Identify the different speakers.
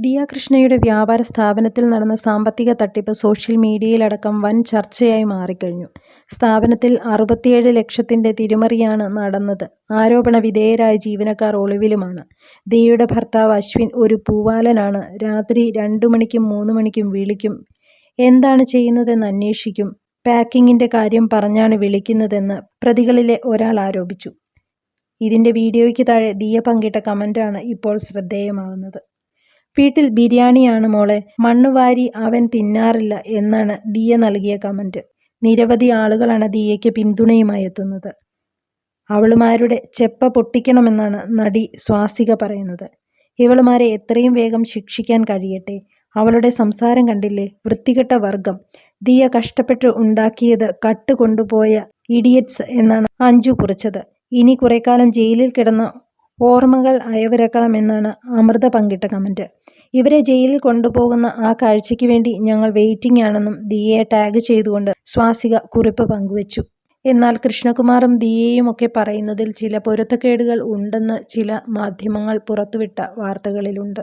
Speaker 1: ദിയ കൃഷ്ണയുടെ വ്യാപാര സ്ഥാപനത്തിൽ നടന്ന സാമ്പത്തിക തട്ടിപ്പ് സോഷ്യൽ മീഡിയയിലടക്കം വൻ ചർച്ചയായി മാറിക്കഴിഞ്ഞു. സ്ഥാപനത്തിൽ അറുപത്തിയേഴ് ലക്ഷത്തിന്റെ തിരിമറിയാണ് നടന്നത്. ആരോപണ വിധേയരായ ജീവനക്കാർ ഒളിവിലുമാണ്. ദിയയുടെ ഭർത്താവ് അശ്വിൻ ഒരു പൂവാലനാണ്. രാത്രി രണ്ടു മണിക്കും മൂന്ന് മണിക്കും വിളിക്കും. എന്താണ് ചെയ്യുന്നതെന്ന് അന്വേഷിക്കും. പാക്കിങ്ങിന്റെ കാര്യം പറഞ്ഞാണ് വിളിക്കുന്നതെന്ന് പ്രതികളിലെ ഒരാൾ ആരോപിച്ചു. ഇതിന്റെ വീഡിയോയ്ക്ക് താഴെ ദിയ പങ്കിട്ട കമന്റാണ് ഇപ്പോൾ ശ്രദ്ധേയമാകുന്നത്. വീട്ടിൽ ബിരിയാണിയാണ് മോളെ മണ്ണുവാരി അവൻ തിന്നാറില്ല എന്നാണ് ദിയ നൽകിയ കമന്റ്. നിരവധി ആളുകളാണ് ദിയയ്ക്ക് പിന്തുണയുമായി എത്തുന്നത്. അവളുമാരുടെ ചെപ്പ പൊട്ടിക്കണമെന്നാണ് നടി സ്വാസിക പറയുന്നത്. ഇവളുമാരെ എത്രയും വേഗം ശിക്ഷിക്കാൻ കഴിയട്ടെ. അവളുടെ സംസാരം കണ്ടില്ലേ വൃത്തികെട്ട വർഗം. ദിയ കഷ്ടപ്പെട്ട് ഉണ്ടാക്കിയത് കട്ട് കൊണ്ടുപോയ ഇഡിയറ്റ്സ് എന്നാണ് അഞ്ജു കുറിച്ചത്. ഇനി കുറേക്കാലം ജയിലിൽ കിടന്ന് ഓർമ്മകൾ അയവിറക്കണമെന്നാണ് അമൃത പങ്കിട്ട കമന്റ് ഇവരെ ജയിലിൽ കൊണ്ടുപോകുന്ന ആ കാഴ്ചയ്ക്ക് വേണ്ടി ഞങ്ങൾ വെയിറ്റിംഗ് ആണെന്നും ദിയയെ ടാഗ് ചെയ്തുകൊണ്ട് സ്വാസിക കുറിപ്പ് പങ്കുവച്ചു. എന്നാൽ കൃഷ്ണകുമാറും ദിയയുമൊക്കെ പറയുന്നതിൽ ചില പൊരുത്തക്കേടുകൾ ഉണ്ടെന്ന് ചില മാധ്യമങ്ങൾ പുറത്തുവിട്ട വാർത്തകളിലുണ്ട്.